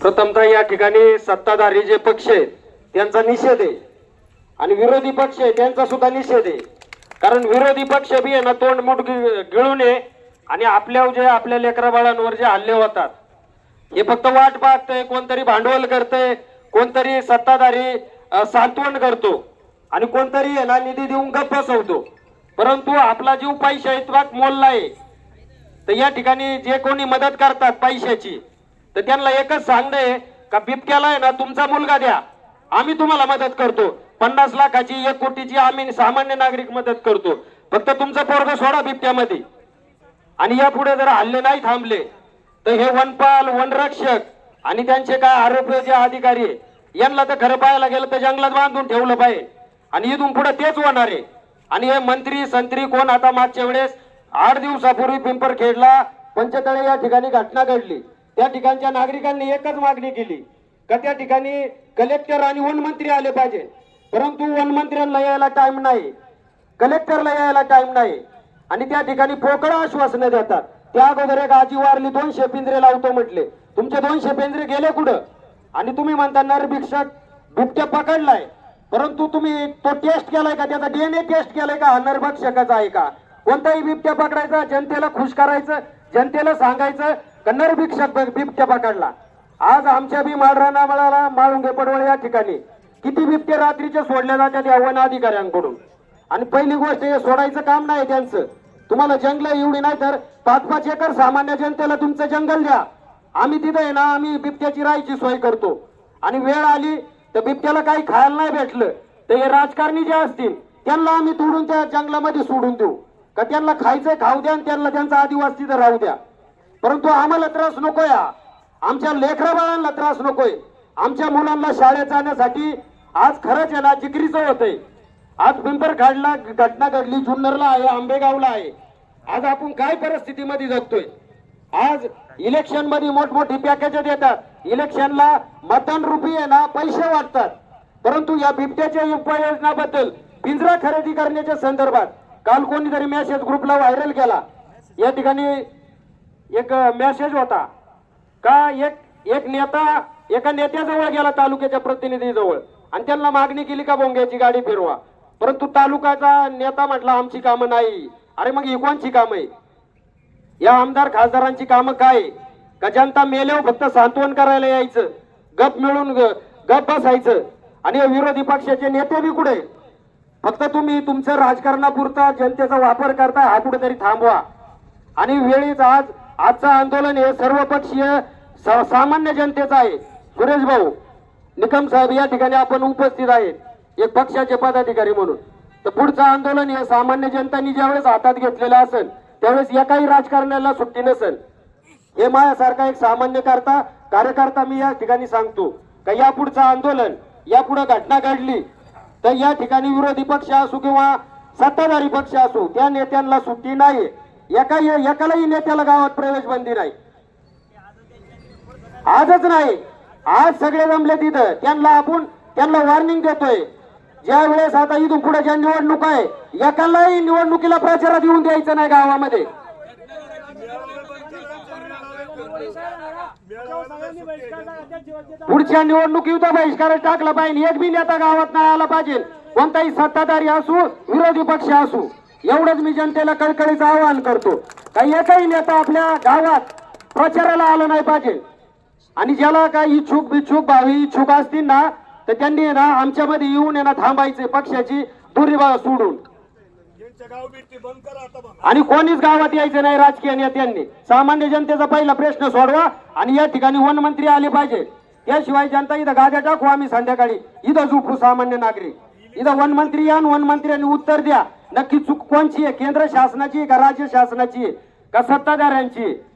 प्रथमतः या ठिकाणी सत्ताधारी जे पक्ष आहेत त्यांचा निषेध आहे. आणि विरोधी पक्ष आहे त्यांचा सुद्धा निषेध आहे. कारण विरोधी पक्ष बी आहे ना तोंड मुठ गिळून आहे. आणि आपल्या जे आपल्या लेकरा बाळांवर जे हल्ले होतात हे फक्त वाट पाहतंय कोणतरी भांडवल करतंय कोणतरी सत्ताधारी सांत्वन करतो. आणि कोणतरी आहे ना निधी देऊन गप्प बसवतो. परंतु आपला जीव पैशा इतकाच मोलला आहे तर या ठिकाणी जे कोणी मदत करतात पैशाची तर त्यांना एकच सांगणं आहे का बिबक्याला आहे ना तुमचा मुलगा द्या. आम्ही तुम्हाला मदत करतो. पन्नास लाखाची एक कोटीची आम्ही सामान्य नागरिक मदत करतो. फक्त तुमचं पोरग सोडा बिबट्यामध्ये. आणि यापुढे जर हल्ले नाही थांबले तर हे वनपाल वनरक्षक आणि त्यांचे काय आरोपी जे अधिकारी आहे, यांना तर खरं पाहायला गेलं तर जंगलात बांधून ठेवलं पाहिजे. आणि इथून पुढे तेच होणार आहे. आणि हे मंत्री संत्री कोण आता मागच्या वेळेस आठ दिवसापूर्वी पिंपरखेडला पंचतळे या ठिकाणी घटना घडली. त्या ठिकाणच्या नागरिकांनी एकच मागणी केली का त्या ठिकाणी कलेक्टर आणि वनमंत्री आले पाहिजे. परंतु वनमंत्र्यांना यायला टाइम नाही कलेक्टरला यायला टाइम नाही. आणि त्या ठिकाणी पोकळ आश्वासनं देतात. त्या अगोदर एक आजी वारली दोनशे पिंजरे लावतो म्हटले. तुमचे दोनशे पिंजरे गेले कुठं? आणि तुम्ही म्हणता नरभिक्षक बिबट्या पकडलाय. परंतु तुम्ही तो टेस्ट केलाय का? त्याचा डीएनए टेस्ट केलाय का? हा नरभक्षकाचा आहे का? कोणताही बिबट्या पकडायचा जनतेला खुश करायचं जनतेला सांगायचं का भिक्षक बिबट्या पकडला. आज आमच्या बी माळराना मळाला माळुंगे पडवळ या ठिकाणी. किती बिबटे रात्रीचे सोडल्या जातात या वन अधिकाऱ्यांकडून. आणि पहिली गोष्ट हे सोडायचं काम नाही त्यांचं. तुम्हाला जंगल एवढी नाही तर पाच पाच एकर सामान्य जनतेला तुमचं जंगल द्या. आम्ही तिथे आहे ना आम्ही बिबट्याची राहायची सोय करतो. आणि वेळ आली तर बिबट्याला काही खायला नाही भेटलं तर हे राजकारणी जे असतील त्यांना आम्ही तोडून त्या जंगलामध्ये सोडून देऊ. का त्यांना खायचं खाऊ द्या आणि त्यांना त्यांचा आदिवास तिथं राहू द्या. परंतु आम्हाला त्रास नको या आमच्या लेखराबाळांना त्रास नकोय. आमच्या मुलांना शाळेत जाण्यासाठी आज खरंच आहे ना जिकरीचं होतंय आज पिंपरखाडला घटना घडली जुन्नरला आहे आंबेगावला आहे. आज आपण काय परिस्थितीमध्ये जगतोय? आज इलेक्शनमध्ये मोठमोठी पॅकेज देतात इलेक्शनला मतदान रुपी आहे ना पैसे वाटतात. परंतु या बिबट्याच्या उपाययोजनाबद्दल पिंजरा खरेदी करण्याच्या संदर्भात काल कोणीतरी मेसेज ग्रुपला व्हायरल केला. या ठिकाणी एक मेसेज होता. का एक एक नेता एका नेत्याजवळ गेला तालुक्याच्या प्रतिनिधीजवळ. आणि त्यांना मागणी केली का बोंग्याची गाडी फिरवा. परंतु तालुक्याचा नेता म्हटला आमची कामं नाही. अरे मग ही कोणची कामं आहे? या आमदार खासदारांची कामं काय? का जनता मेल्यावर फक्त सांत्वन करायला यायचं. गप मिळून ग- गप बसायचं. आणि या विरोधी पक्षाचे नेते बी कुठे? फक्त तुम्ही तुमचं राजकारणापुरता जनतेचा वापर करता हा कुठेतरी थांबवा. आणि वेळीच आज आजचं आंदोलन हे सर्वपक्षीय स- सामान्य जनतेचं आहे. सुरेश भाऊ निकम साहेब या ठिकाणी आपण उपस्थित आहेत. एक पक्षाचे पदाधिकारी म्हणून. तर पुढचं आंदोलन हे सामान्य जनतांनी ज्यावेळेस हातात घेतलेलं असेल त्यावेळेस एकाही राजकारण्याला सुट्टी नसेल. हे माझ्यासारखा एक सामान्य करता कार्यकर्ता मी या ठिकाणी सांगतो. का या पुढचं आंदोलन या पुढे घटना घडली तर या ठिकाणी विरोधी पक्ष असो किंवा सत्ताधारी पक्ष असो त्या नेत्यांना सुट्टी नाही. एका एकालाही नेत्याला गावात प्रवेश बंदी नाही. आजच नाही. आज सगळे जमले तिथं. त्यांना आपण त्यांना वॉर्निंग देतोय. ज्या वेळेस आता इथून पुढे ज्या निवडणूक आहे एकालाही निवडणुकीला प्रचारात येऊन द्यायचं नाही गावामध्ये. पुढच्या निवडणुकीत बहिष्कार टाकला पाहिजे. एक बी नेता गावात नाही आला पाहिजे. कोणताही सत्ताधारी असू विरोधी पक्ष असू. एवढंच मी जनतेला कळकळीचं आवाहन करतो. काही एकही नेता आपल्या गावात प्रचाराला आला नाही पाहिजे. आणि ज्याला काही इच्छुक बिच्छुक भावी इच्छुक असतील ना तर त्यांनी ना आमच्यामध्ये येऊन ना थांबायचे पक्षाची दुरी सोडून. आणि कोणीच गावात यायचं नाही राजकीय नेत्यांनी. सामान्य जनतेचा पहिला प्रश्न सोडवा आणि या ठिकाणी वनमंत्री आले पाहिजे. त्याशिवाय जनता इथं गाद्या टाकू आम्ही संध्याकाळी. इथं झोपू सामान्य नागरिक. इथं वनमंत्री या आणि वनमंत्र्यांनी उत्तर द्या. नक्की चूक कोणची आहे? केंद्र शासनाची आहे का राज्य शासनाची आहे? का सत्ताधाऱ्यांची आहे?